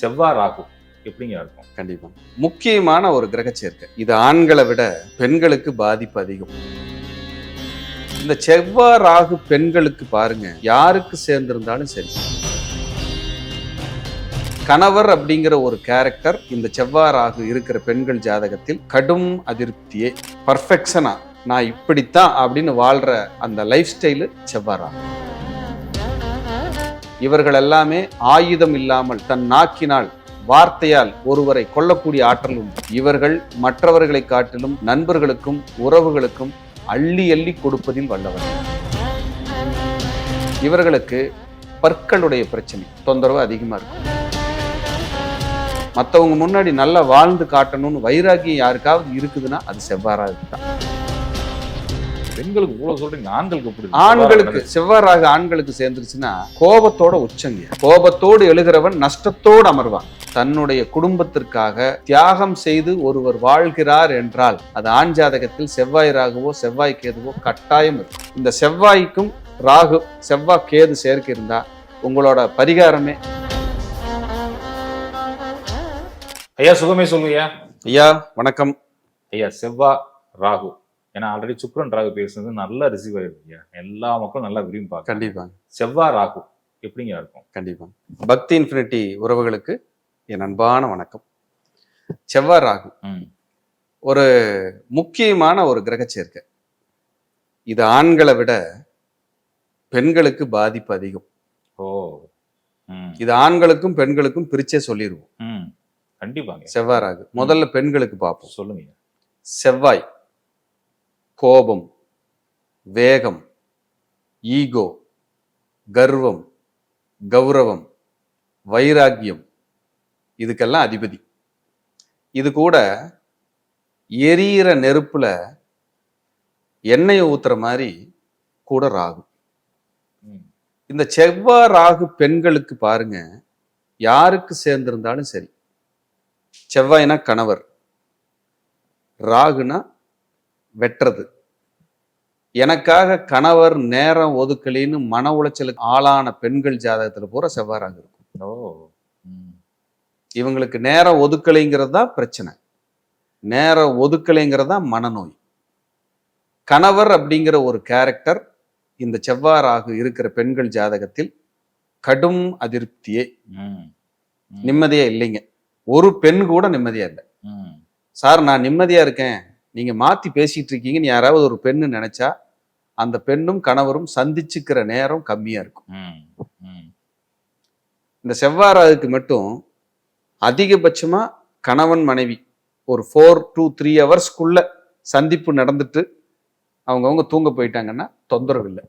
செவ்வாய் ராகு எப்படிங்க இருக்கும்? கண்டிப்பா. முக்கியமான ஒரு கிரக சேர்க்கை. இது ஆண்களை விட பெண்களுக்கு பாதிப்பு அதிகம். இந்த செவ்வாய் ராகு பெண்களுக்கு பாருங்க யாருக்கு சேர்ந்திருந்தாலும் சரி. கணவர் அப்படிங்கிற ஒரு கேரக்டர் இந்த செவ்வாய் ராகு இருக்கிற பெண்கள் ஜாதகத்தில் கடும் அதிருப்தியே பர்ஃபெக்ஷனா நான் இப்படித்தான் அப்படின்னு வாழ்ற அந்த லைஃப் ஸ்டைலு செவ்வாய் ராகு இவர்கள் எல்லாமே ஆயுதம் இல்லாமல் தன் நாக்கினால் வார்த்தையால் ஒருவரை கொல்லக்கூடிய ஆற்றல் உண்டு இவர்கள் மற்றவர்களை காட்டிலும் நண்பர்களுக்கும் உறவுகளுக்கும் அள்ளி அள்ளி கொடுப்பதில் வல்லவர்கள் இவர்களுக்கு பற்களுடைய பிரச்சனை தொந்தரவு அதிகமா இருக்கும். மற்றவங்க முன்னாடி நல்லா வாழ்ந்து காட்டணும்னு வைராகியம் யாருக்காவது இருக்குதுன்னா அது செவ்வாறாக தான் பெண்களுக்கு இவ்வளவு சொல்றீங்க ஆண்களுக்கு எப்படி? ஆண்களுக்கு செவ்வாறாக ஆண்களுக்கு சேர்ந்துருச்சுன்னா கோபத்தோட உச்சங்க. கோபத்தோடு எழுகிறவன் நஷ்டத்தோடு அமர்வான். தன்னுடைய குடும்பத்திற்காக தியாகம் செய்து ஒருவர் வாழ்கிறார் என்றால் அது ஆண் ஜாதகத்தில் செவ்வாய் ராகுவோ செவ்வாய் கேதுவோ கட்டாயம் இருக்கும். இந்த செவ்வாய்க்கும் ராகு செவ்வாய் கேது சேர்க்கை இருந்தா உங்களோட பரிகாரமே. ஐயா சுகமே சொல்லுங்க ஐயா வணக்கம். ஐயா செவ்வாய் ராகு. ஏன்னா ஆல்ரெடி சுக்ரன் ராகு பேசுனது நல்லா ரிசீவ் ஆயிருக்கு எல்லா மக்களும் நல்லா விரும்பி பார்க்க கண்டிப்பா செவ்வாய் ராகு எப்படிங்க இருக்கும்? கண்டிப்பா பக்தி இன்ஃபினிட்டி உறவுகளுக்கு என் அன்பான வணக்கம். செவ்வாய் ராகு ஒரு முக்கியமான ஒரு கிரக சேர்க்கை. இது ஆண்களை விட பெண்களுக்கு பாதிப்பு அதிகம். ஓ இது ஆண்களுக்கும் பெண்களுக்கும் பிரிச்சே சொல்லிடுவோம் ம். கண்டிப்பாங்க. செவ்வாய் ராகு. முதல்ல பெண்களுக்கு பார்ப்போம். சொல்லுங்க. செவ்வாய். கோபம் வேகம் ஈகோ கர்வம் கௌரவம் வைராக்கியம் இதுக்கெல்லாம் அதிபதி. இது கூட எரியிற நெருப்புல எண்ணெயை ஊத்துற மாதிரி கூட ராகு. இந்த செவ்வாய் ராகு பெண்களுக்கு பாருங்க யாருக்கு சேர்ந்திருந்தாலும் சரி. செவ்வாய்னா கணவர் ராகுனா வெட்டுறது. எனக்காக கணவர் நேரம் ஒதுக்கலின்னு மன உளைச்சலுக்கு ஆளான பெண்கள் ஜாதகத்துல பூரா செவ்வாய் ராகு இருக்கும். ஓ இவங்களுக்கு நேரம் ஒதுக்கலைங்கிறது தான் பிரச்சனை. நேரம் ஒதுக்கலைங்கிறது தான் மனநோய். கணவர் அப்படிங்கிற ஒரு கேரக்டர் இந்த செவ்வாய் ராகு இருக்கிற பெண்கள் ஜாதகத்தில் கடும் அதிருப்தியே. நிம்மதியா இல்லைங்க. ஒரு பெண் கூட நிம்மதியா இல்லை. சார் நான் நிம்மதியா இருக்கேன். நீங்க மாத்தி பேசிட்டு இருக்கீங்கன்னு யாராவது ஒரு பெண்ணு நினைச்சா அந்த பெண்ணும் கணவரும் சந்திச்சுக்கிற நேரம் கம்மியா இருக்கும். இந்த செவ்வாறாவுக்கு மட்டும் அதிகபட்சமா கணவன் மனைவி ஒரு ஃபோர் டூ த்ரீ ஹவர்ஸ்க்குள்ள சந்திப்பு நடந்துட்டு அவங்கவுங்க தூங்க போயிட்டாங்கன்னா தொந்தரவு இல்லை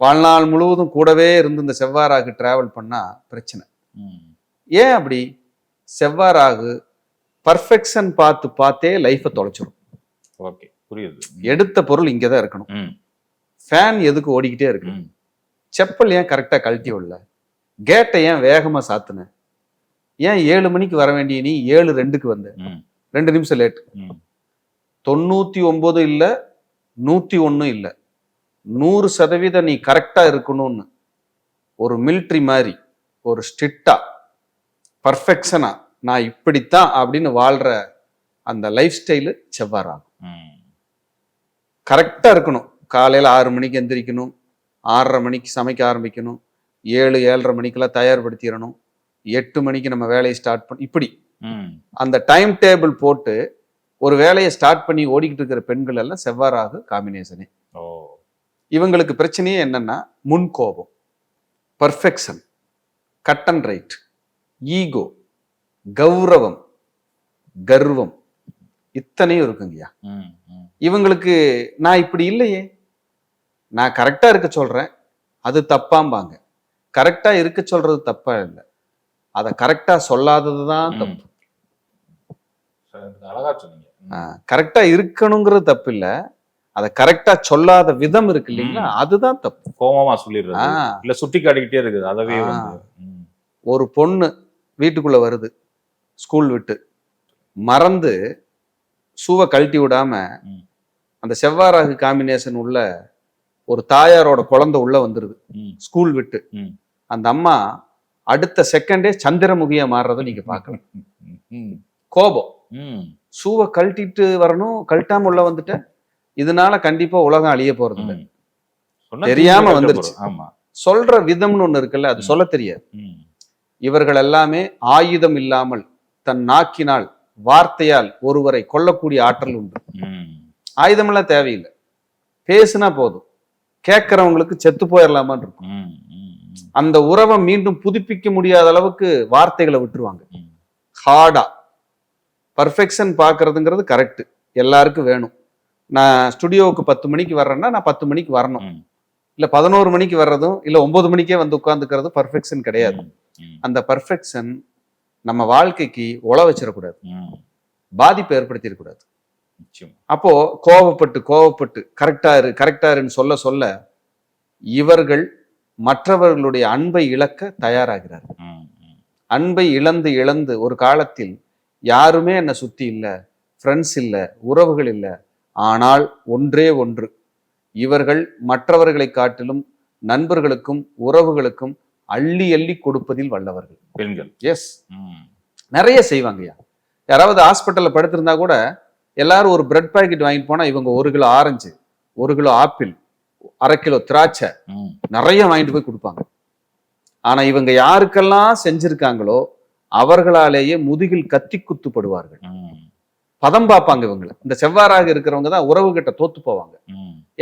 வாழ்நாள் முழுவதும் கூடவே இருந்து இந்த செவ்வாறாகு டிராவல் பண்ணா பிரச்சனை. ஏன் அப்படி? செவ்வாறாகு பர்ஃபெக்ஷன் பார்த்து பார்த்தே லைஃப்பை தொலைச்சிரும். ஓகே புரியுது. எடுத்த பொருள் இங்கே தான் இருக்கணும் ஃபேன் எதுக்கு ஓடிக்கிட்டே இருக்கு? செப்பல் ஏன் கரெக்டாக கழட்டி விடல? கேட்டை ஏன் வேகமாக சாத்துன? ஏன் ஏழு மணிக்கு வர வேண்டிய நீ ஏழு ரெண்டுக்கு வந்த? ரெண்டு நிமிஷம் லேட் தொண்ணூற்றி ஒம்பது இல்லை நூற்றி ஒன்றும் இல்லை. நூறு சதவீதம் நீ கரெக்டாக இருக்கணும்னு. ஒரு மிலிட்ரி மாதிரி ஒரு ஸ்ட்ரிக்டா பர்ஃபெக்ஷனா நான் இப்படித்தான் அப்படின்னு வாழ்ற அந்த லைஃப் ஸ்டைலு செவ்வாறாகும் கரெக்டாக இருக்கணும். காலையில் ஆறு மணிக்கு எந்திரிக்கணும். ஆறரை மணிக்கு சமைக்க ஆரம்பிக்கணும். ஏழு ஏழரை மணிக்கெல்லாம் தயார்படுத்திடணும். எட்டு மணிக்கு நம்ம வேலையை ஸ்டார்ட் பண்ணி இப்படி. அந்த டைம் டேபிள் போட்டு ஒரு வேலையை ஸ்டார்ட் பண்ணி ஓடிக்கிட்டு இருக்கிற பெண்கள் எல்லாம் செவ்வாறாக காம்பினேஷனே இவங்களுக்கு பிரச்சனையே என்னன்னா முன் கோபம் perfection cut and right ego கௌரவம் கர்வம் இத்தனையும் இருக்குங்கய்யா. இவங்களுக்கு நான் இப்படி இல்லையே. நான் கரெக்டா இருக்க சொல்றேன். அது தப்பாம்பாங்க. கரெக்டா இருக்க சொல்றது தப்பா இல்லை. அதை கரெக்டா சொல்லாதது தான். தப்பு. அழகா சொன்னீங்க. கரெக்டா இருக்கணுங்கிறது தப்பு இல்ல. அதை கரெக்டா சொல்லாத விதம் இருக்கு இல்லைங்களா. அதுதான் தப்பு. கோவமா சொல்லிடுறது. இல்ல சுட்டி காட்டிக்கிட்டே இருக்குது அதவே. ஒரு பொண்ணு வீட்டுக்குள்ள வருது. ஸ்கூல் விட்டு மறந்து ஷூவை கழட்டி விடாம. அந்த செவ்வாறாகு காம்பினேஷன் உள்ள ஒரு தாயாரோட குழந்தை உள்ள வந்துருது. ஸ்கூல் விட்டு. அந்த அம்மா அடுத்த செகண்டே சந்திரமுகியா மாறுறதை நீங்க பார்க்கலாம் கோபம். ஷூவை கழட்டிட்டு வரணும் கழட்டாம உள்ள வந்துட்டேன் இதனால கண்டிப்பா உலகம் அழிய போறது தெரியாம வந்துருச்சு. ஆமா. சொல்ற விதம்னு ஒண்ணு இருக்குல்ல அது சொல்ல தெரியாது. இவர்கள் எல்லாமே ஆயுதம் இல்லாமல் தன் நாக்கினால் வார்த்தையால் ஒருவரை கொல்லக்கூடிய ஆற்றல் உண்டு. ஆயுதமெல்லாம் தேவையில்லை. பேசுனா போதும். கேட்கறவங்களுக்கு செத்து போயிடலாமான்னு இருக்கும். அந்த உறவை மீண்டும் புதுப்பிக்க முடியாத அளவுக்கு வார்த்தைகளை விட்டுருவாங்க. ஹார்டா. பர்ஃபெக்ஷன் பார்க்கறதுங்கிறது கரெக்ட் எல்லாருக்கும் வேணும். நான் ஸ்டுடியோவுக்கு பத்து மணிக்கு வர்றேன்னா நான் பத்து மணிக்கு வரணும். இல்ல பதினோரு மணிக்கு வர்றதும் இல்ல ஒன்பது மணிக்கே வந்து உட்காந்துக்கிறதும் பர்ஃபெக்ஷன் கிடையாது. அந்த பர்ஃபெக்ஷன் நம்ம வாழ்க்கைக்கு உழ வச்சிடக்கூடாது. பாதிப்பை ஏற்படுத்திடக்கூடாது. அப்போ கோவப்பட்டு கோவப்பட்டு கரெக்டா இரு கரெக்டா இருன்னு சொல்ல சொல்ல இவர்கள் மற்றவர்களுடைய அன்பை இழக்க தயாராகிறார்கள். ம், அன்பை இழந்து இழந்து ஒரு காலத்தில் யாருமே என்னை சுத்தி இல்லை ஃப்ரெண்ட்ஸ் இல்லை உறவுகள் இல்லை. ஆனால் ஒன்றே ஒன்று. இவர்கள் மற்றவர்களை காட்டிலும் நண்பர்களுக்கும் உறவுகளுக்கும் அள்ளி அள்ளி கொடுப்பதில் வல்லவர்கள். பெண்கள். எஸ் நிறைய செய்வாங்கய்யா யாராவது ஹாஸ்பிட்டல்ல படுத்திருந்தா கூட எல்லாரும் ஒரு பிரெட் பாக்கெட் வாங்கிட்டு போனா இவங்க ஒரு கிலோ ஆரஞ்சு ஒரு கிலோ ஆப்பிள் அரை கிலோ திராட்சை நிறைய வாங்கிட்டு போய் கொடுப்பாங்க. ஆனா இவங்க யாருக்கெல்லாம் செஞ்சிருக்காங்களோ அவர்களாலேயே முதுகில் கத்தி குத்துப்படுவார்கள். பதம் பார்ப்பாங்க இவங்களை. இந்த செவ்வாறாக இருக்கிறவங்க தான் உறவு கிட்ட தோத்து போவாங்க.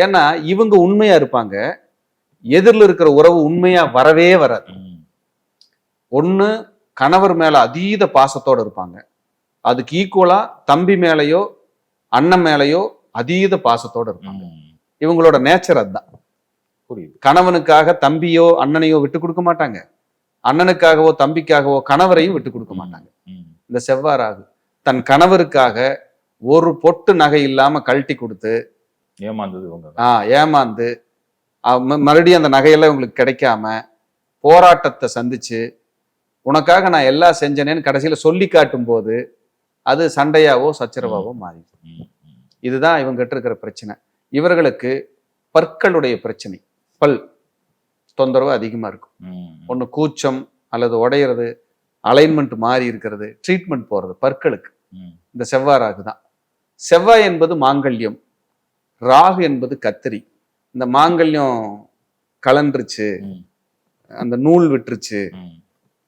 ஏன்னா இவங்க உண்மையா இருப்பாங்க எதிரில் இருக்கிற உறவு உண்மையா வரவே வராது. ஒண்ணு கணவர் மேல அதீத பாசத்தோட இருப்பாங்க. அதுக்கு ஈக்குவலா தம்பி மேலயோ அண்ணன் மேலயோ அதீத பாசத்தோட இருப்பாங்க. இவங்களோட நேச்சர் அதுதான். புரியுது. கணவனுக்காக தம்பியோ அண்ணனையோ விட்டு கொடுக்க மாட்டாங்க. அண்ணனுக்காகவோ தம்பிக்காகவோ கணவரையும் விட்டு கொடுக்க மாட்டாங்க. இந்த செவ்வாறாகு தன் கணவருக்காக ஒரு பொட்டு நகை இல்லாம கழட்டி கொடுத்து ஏமாந்தது இவங்க. ஆ ஏமாந்து மறுபடியும் அந்த நகையெல்லாம் இவங்களுக்கு கிடைக்காம போராட்டத்தை சந்திச்சு உனக்காக நான் எல்லாம் செஞ்சேனேன்னு கடைசியில சொல்லி காட்டும் போது அது சண்டையாவோ சச்சரவாவோ மாறி. ம், ம், இதுதான் இவங்க கிட்ட இருக்கிற பிரச்சனை. இவர்களுக்கு பற்களுடைய பிரச்சனை. பல் தொந்தரவு அதிகமா இருக்கும். ஒன்று கூச்சம் அல்லது உடையிறது அலைன்மெண்ட் மாறி இருக்கிறது ட்ரீட்மெண்ட் போறது பற்களுக்கு. இந்த செவ்வாய் ராகு தான். செவ்வாய் என்பது மாங்கல்யம். ராகு என்பது கத்திரி. இந்த மாங்கல்யம் கலண்டுருச்சு அந்த நூல் விட்டுருச்சு.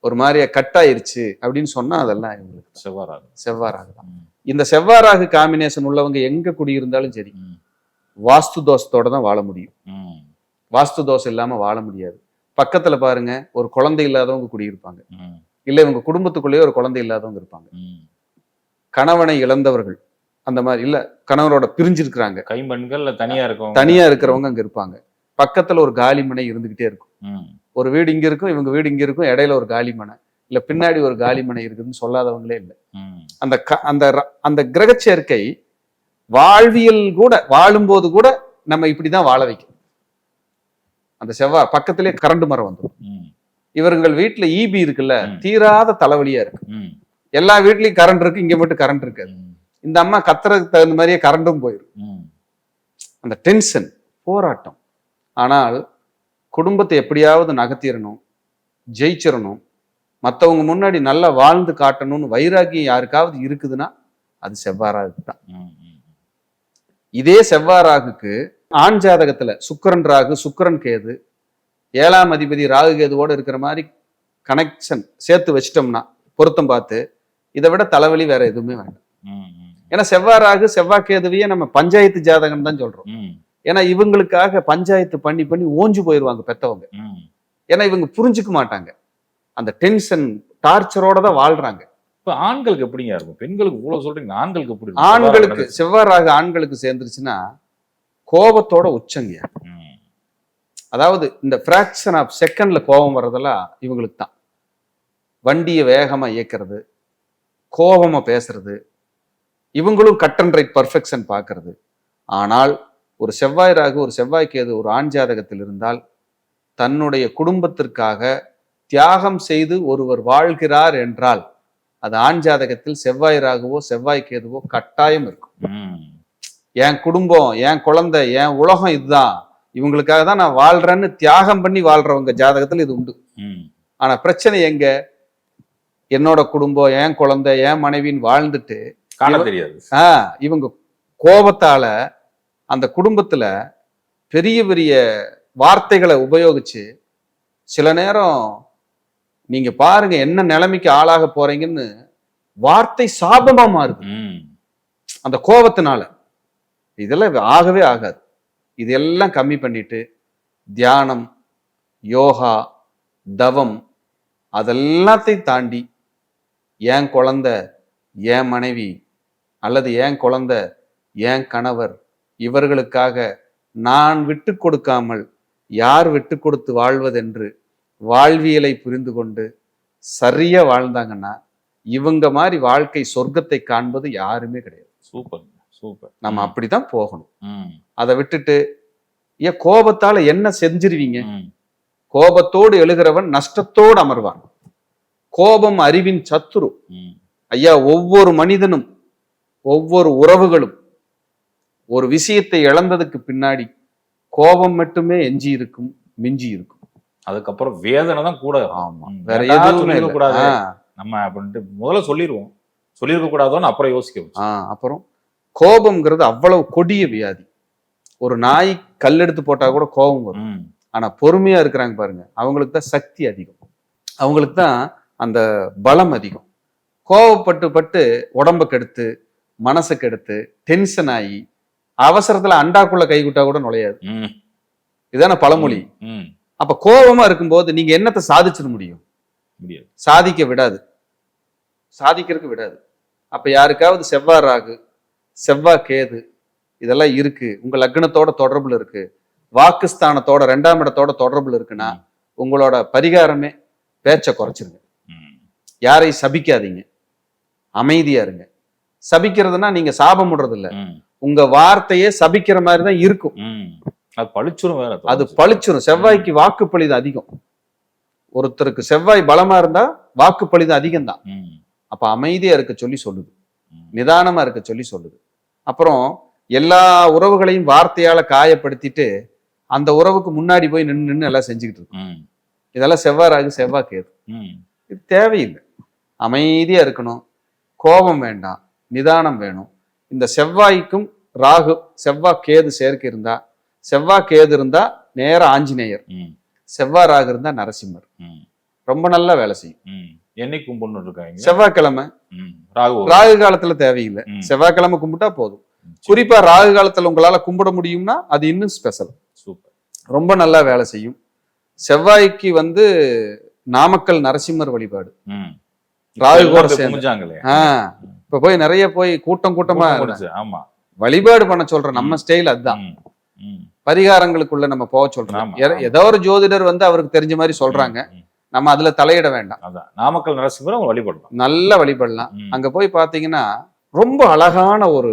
ஒரு மாதிரியா கட்டாயிருச்சு அப்படின்னு சொன்னா அதெல்லாம் இவங்களுக்கு செவ்வாறாகு. செவ்வாய் ராகு தான் இந்த செவ்வாய் ராகு காம்பினேஷன் உள்ளவங்க எங்க குடியிருந்தாலும் சரி வாஸ்து தோஷத்தோட தான் வாழ முடியும். வாஸ்து தோஷம் இல்லாம வாழ முடியாது. பக்கத்துல பாருங்க ஒரு குழந்தை இல்லாதவங்க குடியிருப்பாங்க. இல்ல இவங்க குடும்பத்துக்குள்ளேயே ஒரு குழந்தை இல்லாதவங்க இருப்பாங்க. கணவனை இழந்தவர்கள் அந்த மாதிரி இல்ல கணவரோட பிரிஞ்சிருக்கிறாங்க. கைம்பெண்கள் தனியா இருக்கவங்க? தனியா இருக்கிறவங்க அங்க இருப்பாங்க. பக்கத்துல ஒரு காலிமனை இருந்துகிட்டே இருக்கும். ஒரு வீடு இங்க இருக்கும் இவங்க வீடு இங்க இருக்கும் இடையில ஒரு காலிமனை இல்ல பின்னாடி ஒரு காலிமனை இருக்குதுன்னு சொல்லாதவங்களே இல்லை. அந்த அந்த அந்த கிரக சேர்க்கை வாழ்வியல் கூட வாழும்போது கூட நம்ம இப்படிதான் வாழ வைக்கும். அந்த செவ்வாய் பக்கத்திலே கரண்ட் மரம் வந்துடும் இவர்கள் வீட்டுல ஈபி இருக்குல்ல ம். தீராத தலைவலியா இருக்கு. எல்லா வீட்லயும் கரண்ட் இருக்கு இங்க மட்டும் கரண்ட் இருக்காது. இந்த அம்மா கத்துறதுக்கு தகுந்த மாதிரியே கரண்டும் போயிடும். அந்த டென்ஷன் போராட்டம். ஆனால் குடும்பத்தை எப்படியாவது நகர்த்திடணும் ஜெயிச்சிடணும். மற்றவங்க முன்னாடி நல்லா வாழ்ந்து காட்டணும்னு வைராகியம் யாருக்காவது இருக்குதுன்னா அது செவ்வாறாகு தான். இதே செவ்வாறாகுக்கு ஆண் ஜாதகத்துல சுக்கிரன் ராகு சுக்கிரன் கேது ஏழாம் அதிபதி ராகு கேதுவோட இருக்கிற மாதிரி கனெக்ஷன் சேர்த்து வச்சிட்டோம்னா பொருத்தம் பார்த்து இதை விட தலைவலி வேற எதுவுமே வேண்டாம். ஏன்னா செவ்வாய் ராகு செவ்வாய் கேதுவையே நம்ம பஞ்சாயத்து ஜாதகம் தான் சொல்றோம். ஏன்னா இவங்களுக்காக பஞ்சாயத்து பண்ணி பண்ணி ஓஞ்சு போயிருவாங்க பெத்தவங்க. ஏன்னா இவங்க புரிஞ்சுக்க மாட்டாங்க. அந்த டென்ஷன் டார்ச்சரோட தான் வாழ்றாங்க. இப்ப ஆண்களுக்கு எப்படிங்க இருக்கும்? பெண்களுக்கு இவ்வளவு சொல்றீங்க ஆண்களுக்கு எப்படி? ஆண்களுக்கு செவ்வாய் ராகு ஆண்களுக்கு சேர்ந்துருச்சுன்னா கோபத்தோட உச்சங்க. அதாவது இந்த ஃப்ராக்ஷன் ஆஃப் செகண்ட்ல கோபம் வர்றதெல்லாம் இவங்களுக்கு தான். வண்டியை வேகமா இயக்கிறது கோபமா பேசுறது இவங்களும் கட் அண்ட் ரைட் பர்ஃபெக்ஷன் பார்க்கறது. ஆனால் ஒரு செவ்வாய் ராகு ஒரு செவ்வாய் கேது ஒரு ஆண் ஜாதகத்தில் இருந்தால் தன்னுடைய குடும்பத்திற்காக தியாகம் செய்து ஒருவர் வாழ்கிறார் என்றால் அது ஆண் ஜாதகத்தில் செவ்வாய் ராகுவோ செவ்வாய் கேதுவோ கட்டாயம் இருக்கும். என் குடும்பம் என் குழந்தை என் உலகம் இதுதான். இவங்களுக்காக தான் நான் வாழ்றேன்னு தியாகம் பண்ணி வாழ்றவங்க ஜாதகத்துல இது உண்டு. ஆனா பிரச்சனை எங்க? என்னோட குடும்பம் என் குழந்தை என் மனைவின்னு வாழ்ந்துட்டு காண தெரியாது. ஆ இவங்க கோபத்தால அந்த குடும்பத்துல பெரிய பெரிய வார்த்தைகளை உபயோகிச்சு சில நேரம் நீங்க பாருங்க என்ன நிலைமைக்கு ஆளாக போறீங்கன்னு வார்த்தை சாபமா மாறுது. அந்த கோபத்தினால. இதெல்லாம் ஆகவே ஆகாது. இதெல்லாம் கம்மி பண்ணிட்டு தியானம் யோகா தவம் அதெல்லாத்தையும் தாண்டி என் குழந்தை என் மனைவி அல்லது என் குழந்தை என் கணவர் இவர்களுக்காக நான் விட்டு கொடுக்காமல் யார் விட்டு கொடுத்து வாழ்வதென்று வாழ்வியலை புரிந்து கொண்டு சரியா வாழ்ந்தாங்கன்னா இவங்க மாதிரி வாழ்க்கை சொர்க்கத்தை காண்பது யாருமே கிடையாது. Super super. நம்ம அப்படிதான் போகணும். அதை விட்டுட்டு ஏன் கோபத்தால என்ன செஞ்சிருவீங்க? கோபத்தோடு எழுகிறவன் நஷ்டத்தோடு அமர்வான். கோபம் அறிவின் சத்துரு. ஐயா ஒவ்வொரு மனிதனும் ஒவ்வொரு உறவுகளும் ஒரு விஷயத்தை இழந்ததுக்கு பின்னாடி கோபம் மட்டுமே எஞ்சி இருக்கும் மிஞ்சி இருக்கும். அதுக்கப்புறம் வேதனை தான் கூட ஆமா. வேற எதுவுமே. கூடாது. நம்ம அப்படின்ட்டு முதல்ல சொல்லிடுவோம் சொல்லியிருக்க கூடாதோன்னு அப்புறம் யோசிக்க அப்புறம் கோபம்ங்கிறது அவ்வளவு கொடிய வியாதி. ஒரு நாய் கல் எடுத்து போட்டா கூட கோபம் வரும். ஆனா பொறுமையா இருக்கிறாங்க பாருங்க. அவங்களுக்கு தான் சக்தி அதிகம். அவங்களுக்கு தான் அந்த பலம் அதிகம். கோவப்பட்டு பட்டு உடம்ப கெடுத்து மனசை கெடுத்து டென்ஷன் ஆகி அவசரத்துல அண்டாக்குள்ள கை விட்டா கூட நுழையாது. ம். இதான பழமொழி. அப்ப கோபமா இருக்கும்போது நீங்க என்னத்தை சாதிச்சிட முடியும்? சாதிக்க விடாது. சாதிக்கிறதுக்கு விடாது. அப்ப யாருக்காவது செவ்வாய் ராகு செவ்வாய் கேது இதெல்லாம் இருக்கு. உங்க லக்னத்தோட தொடர்புல இருக்கு. வாக்குஸ்தானத்தோட ரெண்டாம் இடத்தோட தொடர்புல இருக்குன்னா. உங்களோட பரிகாரமே பேச்சை குறைச்சிருங்க. யாரையும் சபிக்காதீங்க. அமைதியா இருங்க. சபிக்கிறதுனா நீங்க சாபம் விடுறது இல்ல உங்க வார்த்தையே சபிக்கிற மாதிரி தான் இருக்கும். அது பளிச்சிரும் வேற அது பளிச்சிரும். செவ்வாய்க்கு வாக்கு பலிது அதிகம். ஒருத்தருக்கு செவ்வாய் பலமா இருந்தா வாக்கு பலிது அதிகம் தான் அப்ப அமைதியா இருக்க சொல்லி சொல்லுது. நிதானமா இருக்க சொல்லி சொல்லுது. அப்புறம் எல்லா உறவுகளையும் வார்த்தையால காயப்படுத்திட்டு அந்த உறவுக்கு முன்னாடி போய் நின்று நின்று எல்லாம் செஞ்சுக்கிட்டு இருக்கும் இதெல்லாம் செவ்வாய் ராகு செவ்வாய் கேது. இது தேவையில்லை. அமைதியா இருக்கணும். கோபம் வேண்டாம். நிதானம் வேணும். இந்த செவ்வாய்க்கும் ராகு செவ்வாய் கேது சேர்க்கை இருந்தா செவ்வாய் கேது இருந்தா நேர ஆஞ்சநேயர். செவ்வாய் ராகு இருந்தா நரசிம்மர். ரொம்ப நல்லா வேலை செய்யும். என்னைக்கு கும்பிடணும் இருக்காங்க? செவ்வாய்க்கிழமை. ராகு ராகு காலத்துல தேவையில்லை. செவ்வாய்க்கிழமை கும்பிட்டா போதும். குறிப்பா ராகு காலத்துல உங்களால கும்பிட முடியும்னா அது இன்னும் ஸ்பெஷல். சூப்பர். ரொம்ப நல்லா வேலை செய்யும். செவ்வாய்க்கு வந்து நாமக்கல் நரசிம்மர் வழிபாடு. ராகு கூட எல்லாம் இப்ப போய் நிறைய போய் கூட்டம் கூட்டமா ஆமா. வழிபாடு பண்ண சொல்ற நம்ம ஸ்டைல் அதுதான். பரிகாரங்களுக்குள்ள நம்ம போக சொல்றோம். ஏதோ ஒரு ஜோதிடர் வந்து அவருக்கு தெரிஞ்ச மாதிரி சொல்றாங்க. நம்ம அதுல தலையிட வேண்டாம். அதான். நாமக்கல் நரசிம்மர் வழிபடலாம். நல்ல வழிபடலாம். அங்க போய் பாத்தீங்கன்னா ரொம்ப அழகான ஒரு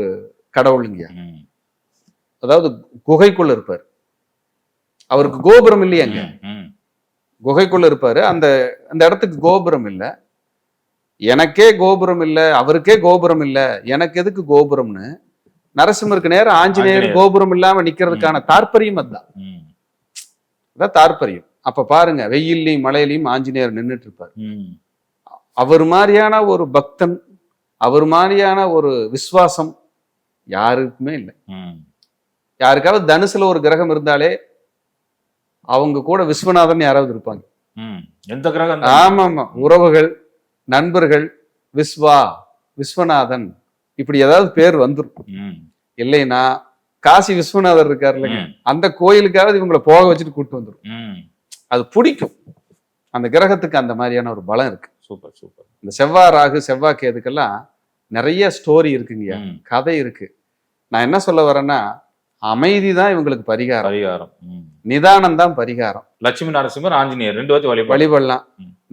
கடவுளுங்க ம், அதாவது குகைக்குள்ள இருப்பார். அவருக்கு கோபுரம் இல்லையாங்க. குகைக்குள்ள இருப்பாரு. அந்த அந்த இடத்துக்கு கோபுரம் இல்ல. எனக்கே கோபுரம் இல்ல அவருக்கே கோபுரம் இல்ல எனக்கு எதுக்கு கோபுரம்னு? நரசிம்மருக்கு நேரம் ஆஞ்சநேயர். கோபுரம் இல்லாம நிக்கிறதுக்கான தாற்பயம் அதுதான். அதான் தாற்பயம். அப்ப பாருங்க வெயில்லையும் மழையிலையும் ஆஞ்சநேயர் நின்னுட்டு இருப்பாரு. அவர் மாதிரியான ஒரு பக்தன் அவர் மாதிரியான ஒரு விசுவாசம் யாருக்குமே இல்லை. யாருக்காவது தனுசுல ஒரு கிரகம் இருந்தாலே அவங்க கூட விஸ்வநாதன் யாராவது இருப்பாங்க. எந்த கிரகம் ஆமா ஆமா உறவுகள். நண்பர்கள் விஸ்வா விஸ்வநாதன் இப்படி ஏதாவது பேர் வந்துரும் ம், இல்லைன்னா காசி விஸ்வநாதர் இருக்காரு இல்லைங்க அந்த கோயிலுக்காவது இவங்களை போக வச்சுட்டு கூட்டு வந்துரும். ம். அது பிடிக்கும். அந்த கிரகத்துக்கு அந்த மாதிரியான ஒரு பலம் இருக்கு. Super super. இந்த செவ்வாய் ராகு செவ்வாய் கேதுக்கெல்லாம் நிறைய ஸ்டோரி இருக்குங்கய்யா ம். கதை இருக்கு. நான் என்ன சொல்ல வரேன்னா அமைதி தான் இவங்களுக்கு பரிகாரம். பரிகாரம். நிதானம் தான் பரிகாரம். லட்சுமி நரசிம்மர் ஆஞ்சநேயர் ரெண்டு வழிபாடு வழிபடலாம்.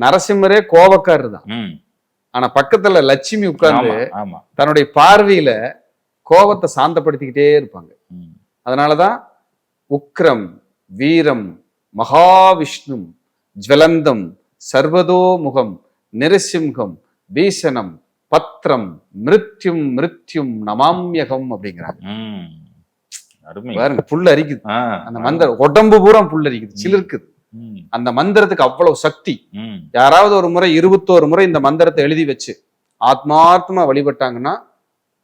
நரசிம்மரே கோபக்காரர் தான். ஆனா பக்கத்துல லட்சுமி உட்கார்ந்து தன்னுடைய பார்வையில கோபத்தை சாந்தப்படுத்திக்கிட்டே இருப்பாங்க. அதனாலதான் உக்ரம் வீரம் மகாவிஷ்ணும் ஜுவலந்தம் சர்வதோமுகம் நிருசிம்ஹம் பீஷணம் பத்ரம் மிருத்யும் மிருத்யும் நமாம்யகம் அப்படிங்கிறாங்க. பாருங்க புல் அரிக்குது அந்த மந்த உடம்பு பூரா புல் அரிக்குது. சிலிர்க்குது. அந்த மந்திரத்துக்கு அவ்வளவு சக்தி. யாராவது ஒரு முறை இருபத்தோரு முறை இந்த மந்திரத்தை எழுதி வச்சு ஆத்மார்த்தமா வழிபட்டாங்கன்னா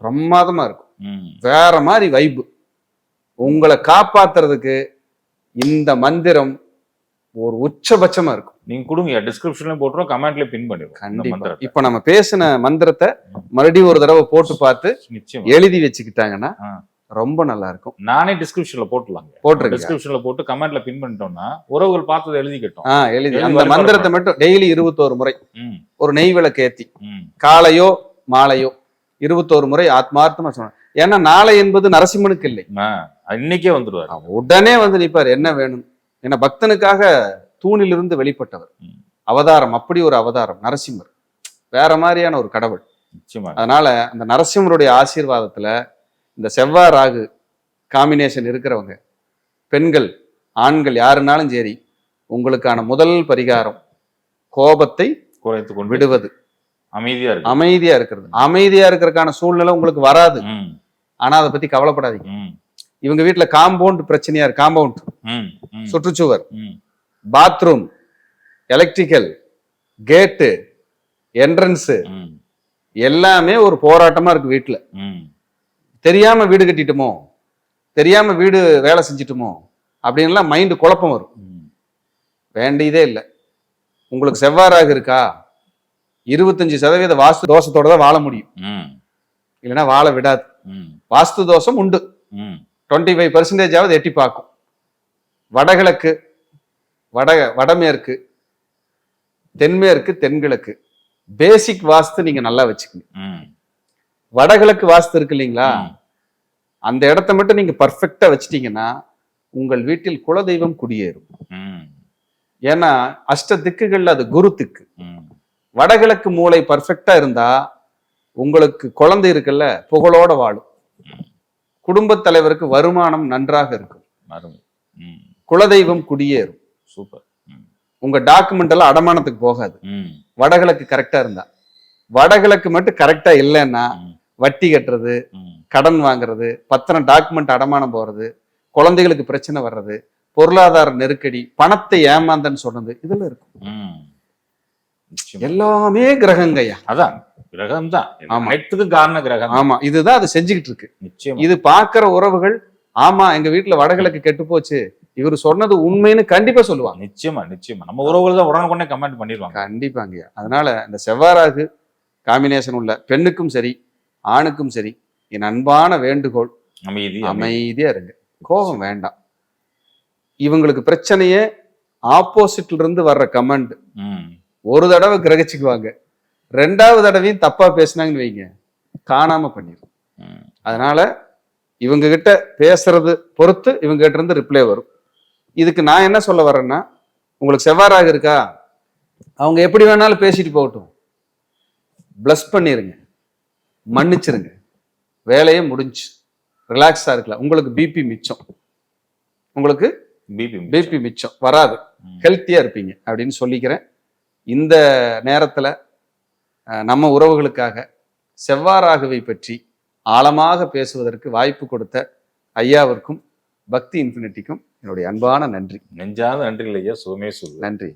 பிரமாதமா இருக்கும். வேற மாதிரி வைப்பு உங்களை காப்பாத்துறதுக்கு இந்த மந்திரம் ஒரு உச்சபட்சமா இருக்கும். நீங்க கொடுங்க டிஸ்கிரிப்ஷன்லயும் போட்டுரும் கமெண்ட்லயும் பின் பண்ணிடுவோம் கண்டிப்பா. இப்ப நம்ம பேசின மந்திரத்தை மறுபடியும் ஒரு தடவை போட்டு பார்த்து எழுதி வச்சுக்கிட்டாங்கன்னா. ரொம்ப நல்லா இருக்கும் நானே டிஸ்கிரிப்ஷன்ல போட்டுலாங்க போட்டிருக்கீங்க டிஸ்கிரிப்ஷன்ல போட்டு கமெண்ட்ல பின் பண்ணிட்டோம்னா உறவுகள் பார்த்ததை எழுதிக்கிட்டோம் ஆ எழுதி. அந்த மந்திரத்தை மட்டும் டெய்லி இருபத்தோரு முறை. ஒரு நெய் விளக்கு ஏத்தி. காலையோ மாலையோ இருபத்தோரு முறை ஆத்மார்த்தமா சொன்னேன். ஏன்னா நாளை என்பது நரசிம்மனுக்கு இல்லை. இன்னைக்கே வந்துருவாரு. அவர் உடனே வந்து நிப்பார் என்ன வேணும்? ஏன்னா பக்தனுக்காக தூணிலிருந்து வெளிப்பட்டவர். அவதாரம் அப்படி ஒரு அவதாரம் நரசிம்மர். வேற மாதிரியான ஒரு கடவுள். அதனால அந்த நரசிம்மருடைய ஆசீர்வாதத்துல இந்த செவ்வாய் ராகு காம்பினேஷன் இருக்கிறவங்க பெண்கள் ஆண்கள் யாருனாலும் சரி உங்களுக்கான முதல் பரிகாரம் கோபத்தை குறைத்து கொண்டு விடுவது. அமைதியா இருக்கு அமைதியா இருக்கிறது. அமைதியா இருக்கிறதுக்கான சூழ்நிலை உங்களுக்கு வராது. ஆனா அதை பத்தி கவலைப்படாதீங்க. இவங்க வீட்டுல காம்பவுண்ட் பிரச்சனையா இருக்கு. காம்பவுண்ட் சுற்றுச்சுவர். பாத்ரூம் எலக்ட்ரிக்கல் கேட்டு என்ட்ரன்ஸு எல்லாமே ஒரு போராட்டமா இருக்கு வீட்டுல ம், தெரியாம வீடு கட்டிட்டோமோ? தெரியாம வீடு வேலை செஞ்சிட்டோமோ? அப்படின்லாம் மைண்டு குழப்பம் வரும். வேண்டியதே இல்லை. உங்களுக்கு செவ்வாறாக இருக்கா? இருபத்தஞ்சு சதவீத வாஸ்து தோஷத்தோட தான் வாழ முடியும். ம், இல்லைன்னா வாழ விடாது. ம், வாஸ்து தோஷம் உண்டு. ம், டுவெண்ட்டி ஃபைவ் பர்சன்டேஜாவது எட்டி பார்க்கும். வடகிழக்கு வட வடமேற்கு தென்மேற்கு தென்கிழக்கு. பேசிக் வாஸ்து நீங்க நல்லா வச்சுக்கணும். ம், வடகிழக்கு வாஸ்து இருக்கு இல்லைங்களா. அந்த இடத்த மட்டும் நீங்க பர்ஃபெக்டா வச்சிட்டீங்கன்னா உங்கள் வீட்டில் குலதெய்வம் குடியேறும். ஏன்னா அஷ்ட திக்குகள்ல அது குரு திக்கு. வடகிழக்கு மூளை பர்ஃபெக்டா இருந்தா உங்களுக்கு குழந்தை இருக்குல்ல புகழோட வாழும். குடும்பத் தலைவருக்கு வருமானம் நன்றாக இருக்கும். குலதெய்வம் குடியேறும். சூப்பர். உங்க டாக்குமெண்ட் எல்லாம் அடமானத்துக்கு போகாது. வடகிழக்கு கரெக்டா இருந்தா. வடகிழக்கு மட்டும் கரெக்டா இல்லைன்னா வட்டி கட்டுறது. கடன் வாங்குறது பத்திரம் டாக்குமெண்ட் அடமானம் போறது குழந்தைகளுக்கு பிரச்சனை வர்றது பொருளாதார நெருக்கடி பணத்தை ஏமாந்தன்னு சொன்னது இதுல இருக்கும். எல்லாமே கிரகங்கய்யா அதான் கிரகம் தான். அனைத்துக்கும் காரண கிரகம் ஆமா இதுதான் அது செஞ்சுக்கிட்டு இருக்கு. நிச்சயம். இது பாக்குற உறவுகள் ஆமா எங்க வீட்டுல வடகிழக்கு கெட்டு போச்சு இவர் சொன்னது உண்மைன்னு கண்டிப்பா சொல்லுவாங்க. நிச்சயமா நிச்சயமா. நம்ம உறவுகள் தான் உடனுக்குடனே கமெண்ட் பண்ணிடுவாங்க. கண்டிப்பாங்கய்யா அதனால இந்த செவ்வாறாகு காம்பினேஷன் உள்ள பெண்ணுக்கும் சரி ஆணுக்கும் சரி என் அன்பான வேண்டுகோள். அமைதி அமைதி. அமைதியா இருங்க. கோபம் வேண்டாம். இவங்களுக்கு பிரச்சனையே ஆப்போசிட்ல இருந்து வர்ற கமெண்ட். ம், ஒரு தடவை கிரகிச்சுக்குவாங்க. ரெண்டாவது தடவையும் தப்பா பேசுனாங்கன்னு வைங்க. காணாம பண்ணிடும். அதனால இவங்க கிட்ட பேசுறது பொறுத்து இவங்க கிட்ட இருந்து ரிப்ளை வரும். இதுக்கு நான் என்ன சொல்ல வர்றேன்னா உங்களுக்கு செவ்வாறாக இருக்கா? அவங்க எப்படி வேணாலும் பேசிட்டு போகட்டும். ப்ளஸ் பண்ணிருங்க. மன்னிச்சிருங்க. வேலையே முடிஞ்சு. ரிலாக்ஸா இருக்கலாம் உங்களுக்கு பிபி மிச்சம். உங்களுக்கு பிபி பிபி மிச்சம். வராது. ஹெல்த்தியா இருப்பீங்க அப்படின்னு சொல்லிக்கிறேன். இந்த நேரத்துல நம்ம உறவுகளுக்காக செவ்வாறாகவை பற்றி ஆழமாக பேசுவதற்கு வாய்ப்பு கொடுத்த ஐயாவிற்கும் பக்தி இன்ஃபினிட்டிக்கும் என்னுடைய அன்பான நன்றி. நெஞ்சாத நன்றிகள் ஐயா. சுகமே சொல்லு. நன்றி